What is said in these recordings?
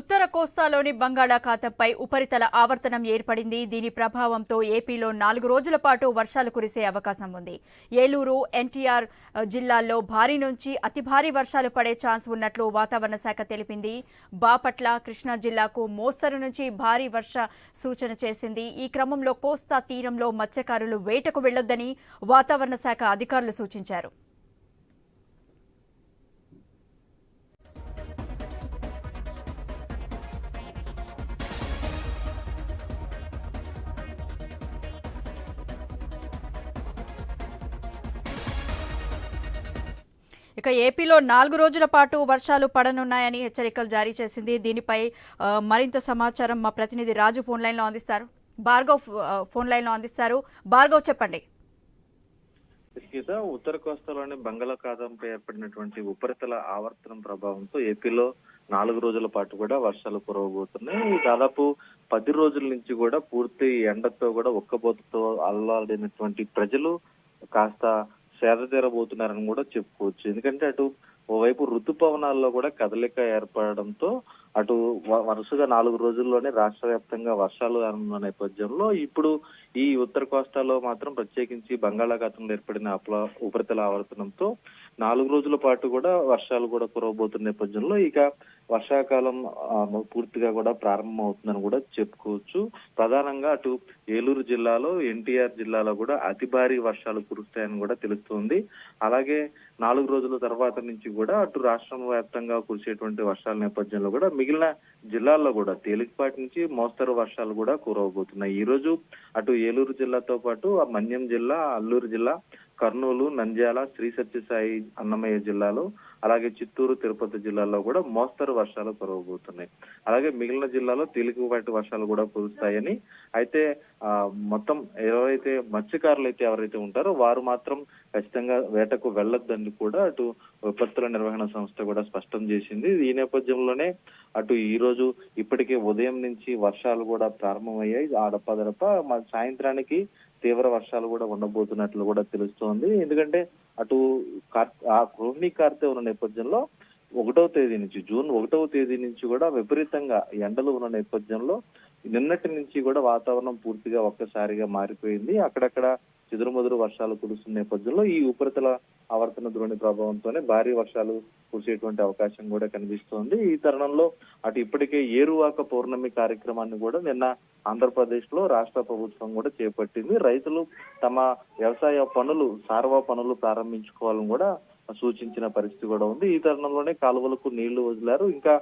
ఉత్తర కోస్తాలోని బంగాళాఖాతంపై ఉపరితల ఆవర్తనం ఏర్పడింది. దీని ప్రభావంతో ఏపీలో నాలుగు రోజుల పాటు వర్షాలు కురిసే అవకాశం ఉంది. ఏలూరు ఎన్టీఆర్ జిల్లాల్లో భారీ నుంచి అతి భారీ వర్షాలు పడే ఛాన్స్ ఉన్నట్లు వాతావరణ శాఖ తెలిపింది. బాపట్ల కృష్ణా జిల్లాకు మోస్తరు నుంచి భారీ వర్ష సూచన చేసింది. ఈ క్రమంలో కోస్తా తీరంలో మత్స్యకారులు వేటకు వెళ్ళొద్దని వాతావరణ శాఖ అధికారులు సూచించారు. ఇక ఏపీలో నాలుగు రోజుల పాటు వర్షాలు పడనున్నాయని హెచ్చరికలు జారీ చేసింది. దీనిపై మరింత సమాచారం మా ప్రతినిధి రాజు ఫోన్ లైన్లో అందిస్తారు. భార్గవ్ ఫోన్ లైన్లో అందిస్తారు. భార్గవ్ చెప్పండి. గీత ఉత్తర కోస్తాలోని బంగాళాఖాతంపై ఏర్పడినటువంటి ఉపరితల ఆవర్తనం ప్రభావంతో ఏపీలో నాలుగు రోజుల పాటు కూడా వర్షాలు కురవబోతున్నాయి. దాదాపు పది రోజుల నుంచి కూడా పూర్తి ఎండతో కూడా ఒక్కబోతతో అల్లాడినటువంటి ప్రజలు కాస్త సేదతీరబోతున్నారని కూడా చెప్పుకోవచ్చు. ఎందుకంటే అటు ఓవైపు ఋతుపవనాల్లో కూడా కదలిక ఏర్పడడంతో అటు వ- వరుసగా నాలుగు రోజుల్లోనే రాష్ట్ర వ్యాప్తంగా వర్షాలు ఉన్న నేపథ్యంలో ఇప్పుడు ఈ ఉత్తర కోస్తాలో మాత్రం ప్రత్యేకించి బంగాళాఖాతంలో ఏర్పడిన అప్ల ఉపరితల ఆవర్తనంతో నాలుగు రోజుల పాటు కూడా వర్షాలు కూడా కురవబోతున్న నేపథ్యంలో ఇక వర్షాకాలం పూర్తిగా కూడా ప్రారంభం అవుతుందని కూడా చెప్పుకోవచ్చు. ప్రధానంగా అటు ఏలూరు జిల్లాలో ఎన్టీఆర్ జిల్లాలో కూడా అతి భారీ వర్షాలు కురుస్తాయని కూడా తెలుస్తుంది. అలాగే నాలుగు రోజుల తర్వాత నుంచి కూడా అటు రాష్ట్రం వ్యాప్తంగా కురిసేటువంటి వర్షాల నేపథ్యంలో కూడా మిగిలిన జిల్లాల్లో కూడా తేలికపాటి నుంచి మోస్తరు వర్షాలు కూడా కురవబోతున్నాయి. ఈ రోజు అటు ఏలూరు జిల్లాతో పాటు ఆ మన్యం జిల్లా అల్లూరు జిల్లా కర్నూలు నంద్యాల శ్రీ సత్యసాయి అన్నమయ్య జిల్లాలో అలాగే చిత్తూరు తిరుపతి జిల్లాలో కూడా మోస్తరు వర్షాలు కురవబోతున్నాయి. అలాగే మిగిలిన జిల్లాలో తేలికపాటి వర్షాలు కూడా కురుస్తాయని. అయితే ఆ మొత్తం ఎవరైతే మత్స్యకారులు అయితే ఎవరైతే ఉంటారో వారు మాత్రం ఖచ్చితంగా వేటకు వెళ్ళొద్దని కూడా అటు విపత్తుల నిర్వహణ సంస్థ కూడా స్పష్టం చేసింది. ఈ నేపథ్యంలోనే అటు ఈ రోజు ఇప్పటికే ఉదయం నుంచి వర్షాలు కూడా ప్రారంభమయ్యాయి. ఆడపదడప సాయంత్రానికి తీవ్ర వర్షాలు కూడా ఉండబోతున్నట్లు కూడా తెలుస్తోంది. ఎందుకంటే అటు కార్- ఆ రోహిణి కార్తె ఉన్న నేపథ్యంలో ఒకటవ తేదీ నుంచి జూన్ ఒకటవ తేదీ నుంచి కూడా విపరీతంగా ఎండలు ఉన్న నేపథ్యంలో నిన్నటి నుంచి కూడా వాతావరణం పూర్తిగా ఒక్కసారిగా మారిపోయింది. అక్కడక్కడ చెదురుమదురు వర్షాలు కురుస్తున్న నేపథ్యంలో ఈ ఉపరితల ఆవర్తన ద్రోణి ప్రభావంతోనే భారీ వర్షాలు కురిసేటువంటి అవకాశం కూడా కనిపిస్తోంది. ఈ తరుణంలో అటు ఇప్పటికే ఏరువాక పౌర్ణమి కార్యక్రమాన్ని కూడా నిన్న ఆంధ్రప్రదేశ్లో రాష్ట్ర ప్రభుత్వం కూడా చేపట్టింది. రైతులు తమ వ్యవసాయ పనులు సార్వా పనులు ప్రారంభించుకోవాలని కూడా సూచించిన పరిస్థితి కూడా ఉంది. ఈ తరుణంలోనే కాలువలకు నీళ్ళు వదిలారు. ఇంకా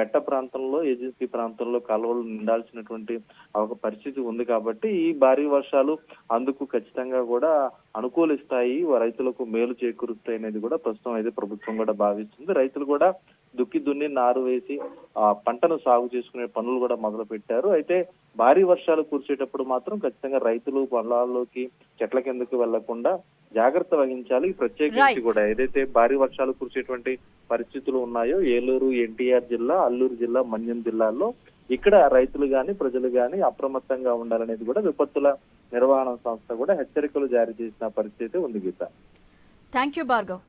మెట్ట ప్రాంతంలో ఏజెన్సీ ప్రాంతంలో కాలువలు నిండాల్సినటువంటి ఒక పరిస్థితి ఉంది కాబట్టి ఈ భారీ వర్షాలు అందుకు ఖచ్చితంగా కూడా అనుకూలిస్తాయి. రైతులకు మేలు చేకూరుస్తాయి అనేది కూడా ప్రస్తుతం అయితే ప్రభుత్వం కూడా భావిస్తుంది. రైతులు కూడా దుక్కి దున్ని నారు వేసి ఆ పంటను సాగు చేసుకునే పనులు కూడా మొదలు పెట్టారు అయితే భారీ వర్షాలు కురిసేటప్పుడు మాత్రం ఖచ్చితంగా రైతులు పొలాల్లోకి చెట్ల కిందకి వెళ్ళకుండా జాగ్రత్త వహించాలి. ప్రత్యేకించి. కూడా ఏదైతే భారీ వర్షాలు కురిసేటువంటి పరిస్థితులు ఉన్నాయో ఏలూరు ఎన్టీఆర్ జిల్లా అల్లూరు జిల్లా మన్యం జిల్లాల్లో ఇక్కడ రైతులు గాని ప్రజలు గాని అప్రమత్తంగా ఉండాలనేది కూడా విపత్తుల నిర్వహణ సంస్థ కూడా హెచ్చరికలు జారీ చేసిన పరిస్థితి ఉంది గీత. Thank you Bhargav